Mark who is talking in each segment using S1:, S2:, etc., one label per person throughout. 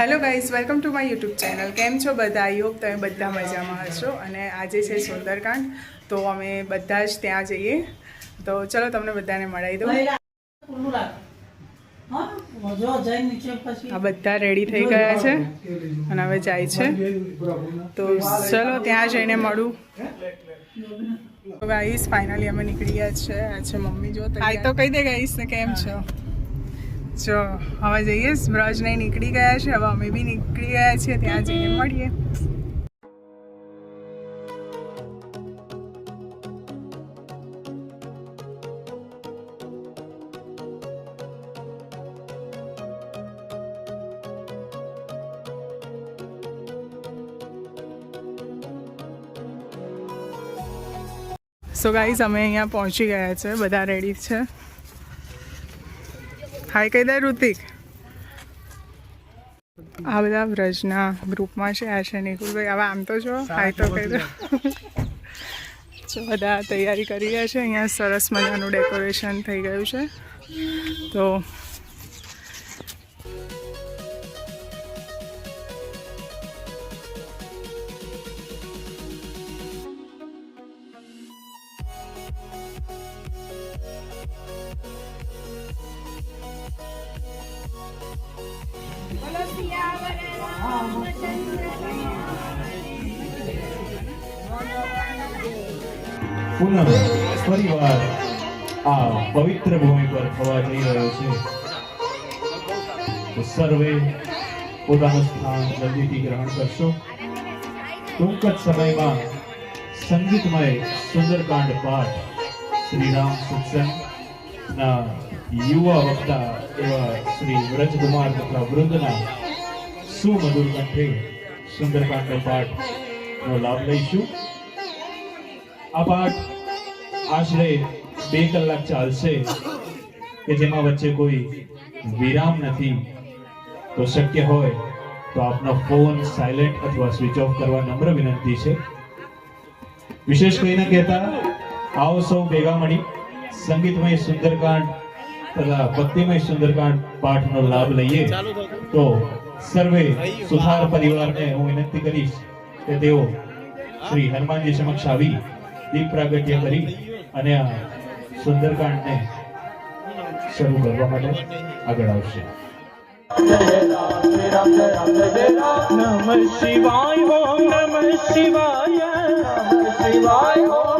S1: Hello guys welcome to my YouTube channel કેમ છો બધા? આઈ હોપ તમે બધા મજામાં હશો. અને આજે છે સુંદરકાંડ તો અમે બધા જ ત્યાં જઈએ. તો ચલો તમને બધાને મળાવી દઉં. આ બધા રેડી થઈ ગયા છે. અને હવે જાય છે. તો ચલો ત્યાં જઈને મળું. ગાઈસ ફાઇનલી અમે નીકળી ગયા છે. આ છે મમ્મી. જો આઈ તો કહી દે ગાઈસ ને કેમ છો? જો હવે જઈએ. બ્રજ નહીં નીકળી ગયા છે. હવે અમે બી નીકળી ગયા છીએ. ત્યાં જઈને મળીએ. સો ગાઈઝ અમે અહીંયા પહોંચી ગયા છે. બધા રેડી છે. હાય કહી દે ઋતિક. આ બધા વ્રજના ગ્રુપમાં છે આ છે નિકુલભાઈ. હવે આમ તો જો હાય તો કહી દો. બધા તૈયારી કરી રહ્યા છે. અહીંયા સરસ મજાનું ડેકોરેશન થઈ ગયું છે. તો
S2: પવિત્ર ભૂમિ પર થવા જઈ રહ્યો છે. સર્વે પોતાનું સ્થાન જલ્દીથી ગ્રહણ કરશો. ટૂંક જ સમયમાં સંગીતમય સુંદરકાંડ પાઠ શ્રીરામ સત્સંગના યુવા વક્તા એવા શ્રી વ્રજકુમાર તથા વૃંદના સુમધુર કંઠે સુંદરકાંડ પાઠનો લાભ લઈશું. આ પાઠ આશરે બે કલાક ચાલશે કે જેમાં વચ્ચે કોઈ વિરામ નથી. તો શક્ય હોય તો આપનો ફોન સાયલેન્ટ અથવા સ્વિચ ઓફ કરવા નમ્ર વિનંતી છે. વિશેષ કહીને કહેતા, આવો સૌ ભેગા મળી. સંગીતમય સુંદરકાંડ તથા ભક્તિમય સુંદરકાંડ પાઠનો લાભ લઈએ. તો સર્વે સુથાર પરિવારને હું વિનંતી કરીશ કે તેઓ શ્રી હનુમાનજી સમક્ષ આવી દીપ પ્રાગટ્ય કરી અને આ સુંદરકાંડને શરૂ કરવા માટે આગળ આવશે.
S3: નમ શિવાય ઓમ નમઃ શિવાય. નમ શિવાય ઓમ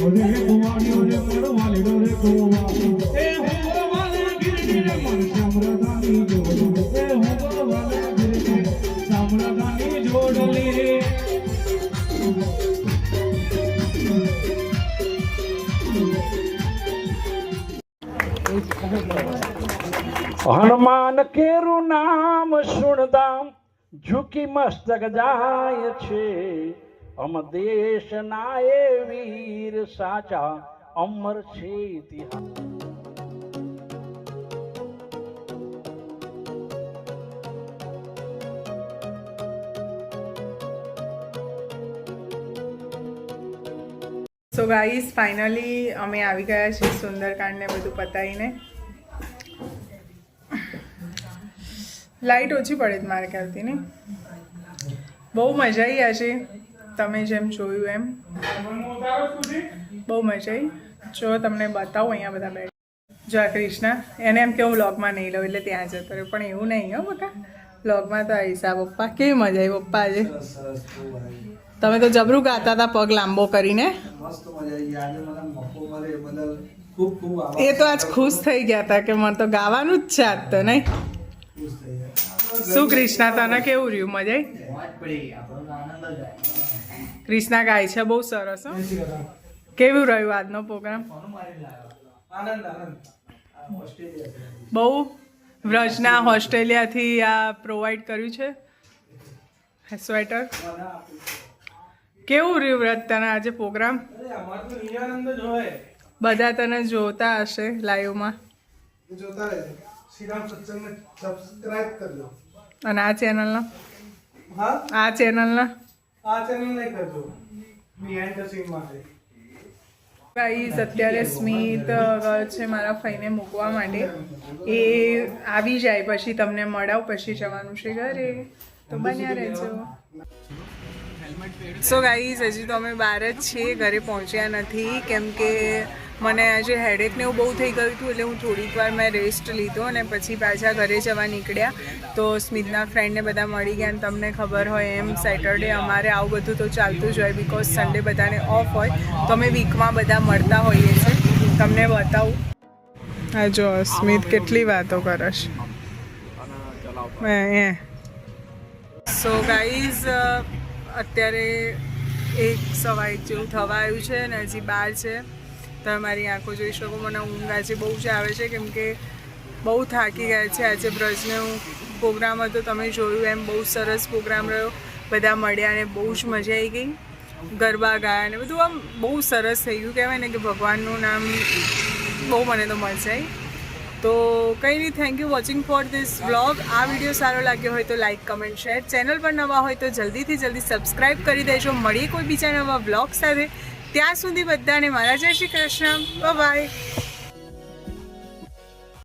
S3: હનુમાન કેરું નામ સુણદામ ઝુકી મસ્તક જાય છે. અમ દેશ એ વીર સાચા અમર છે ઇતિહાસ.
S1: સો ગાઈસ ફાઇનલી અમે આવી ગયા છીએ સુંદરકાંડને બધું પતાવીને. લાઈટ ઓછી પડે છે મારે ખ્યાલથી ને બહુ મજા આવી આજે. તમે જેમ જોયું એમ. બહુ મજા આવી જો તમને બતાવું અહીંયા બધા બેઠ. જય કૃષ્ણ એને એમ કે હું વ્લોગમાં નહીં લઉં એટલે ત્યાં જતો રહ્યો. પણ એવું નહીં હો બકા. વ્લોગમાં તો આવીશ આ પપ્પા. કેવી મજા આવી પપ્પા આજે? તમે તો જબરું ગાતા હતા પગ લાંબો કરીને.
S4: આવી એ
S1: તો આજ ખુશ થઈ ગયા હતા કે મને તો ગાવાનું જ છે આજ તો નહીં? શું ક્રિષ્ના તને કેવું રહ્યું મજા? ક્રિષ્ના ગાય છે બહુ સરસ કેવું રહ્યું આજનો પ્રોગ્રામ? બહુ? વ્રજના હોસ્ટેલિયાથી આ પ્રોવાઈડ કર્યું છે? સ્વેટર? કેવું રહ્યું વ્રત તને આજે પ્રોગ્રામ? બધા તને જોતા હશે લાઈવમાં
S4: જોતા રહેજો. શ્રીરામ સત્સંગને સબસ્ક્રાઇબ કરજો.
S1: અને આ ચેનલના
S4: હા?
S1: આ ચેનલના
S4: આ ચેનલ નહીં કરજો બિહાઇન્ડ ધ સીન માટે.
S1: ગાઈઝ અત્યારે સ્મિત ગયો છે મારા ફઈને મૂકવા માટે. એ આવી જાય પછી તમને મળાવ પછી જવાનું છે ઘરે. તો બન્યા રહેજો. સો ગાઈઝ હજી તો અમે બહાર જ છીએ ઘરે પહોંચ્યા નથી. કેમ કે મને આજે હેડેક ને એવું બહુ થઈ ગયું હતું, એટલે હું થોડીક વાર મેં રેસ્ટ લીધો અને પછી પાછા ઘરે જવા નીકળ્યા. તો સ્મિતના ફ્રેન્ડને બધા મળી ગયા અને તમને ખબર હોય એમ સેટરડે અમારે આવું બધું તો ચાલતું જ હોય બિકોઝ સન્ડે બધાને ઓફ હોય. તો અમે વીકમાં બધા મળતા હોઈએ છીએ. તમને બતાવું. હા જો, સ્મિત કેટલી વાતો કરશ એ સો ગાઈઝ અત્યારે એક સવાય જેવું થવા આવ્યું છે અને હજી બાર છે. તમે મારી આંખો જોઈ શકો, મને ઊંઘ આજે બહુ જ આવે છે, કેમ કે બહુ થાકી ગયા છે આજે બ્રજને પ્રોગ્રામ હતો, તમે જોયું એમ બહુ સરસ પ્રોગ્રામ રહ્યો, બધા મળ્યા અને બહુ જ મજા આવી ગઈ, ગરબા ગાયા અને બધું આમ બહુ સરસ થઈ ગયું, કહેવાય ને કે ભગવાનનું નામ બહુ મને તો મજા આવી તો કંઈ નહીં thank you watching for this vlog આ વીડિયો સારો લાગ્યો હોય તો લાઇક કમેન્ટ શેર ચેનલ પર નવા હોય તો જલ્દીથી જલ્દી સબસ્ક્રાઈબ કરી દેજો. મળીએ કોઈ બીજા નવા વ્લોગ સાથે. ત્યાં સુધી બધાને મારા જય શ્રી કૃષ્ણ. બાય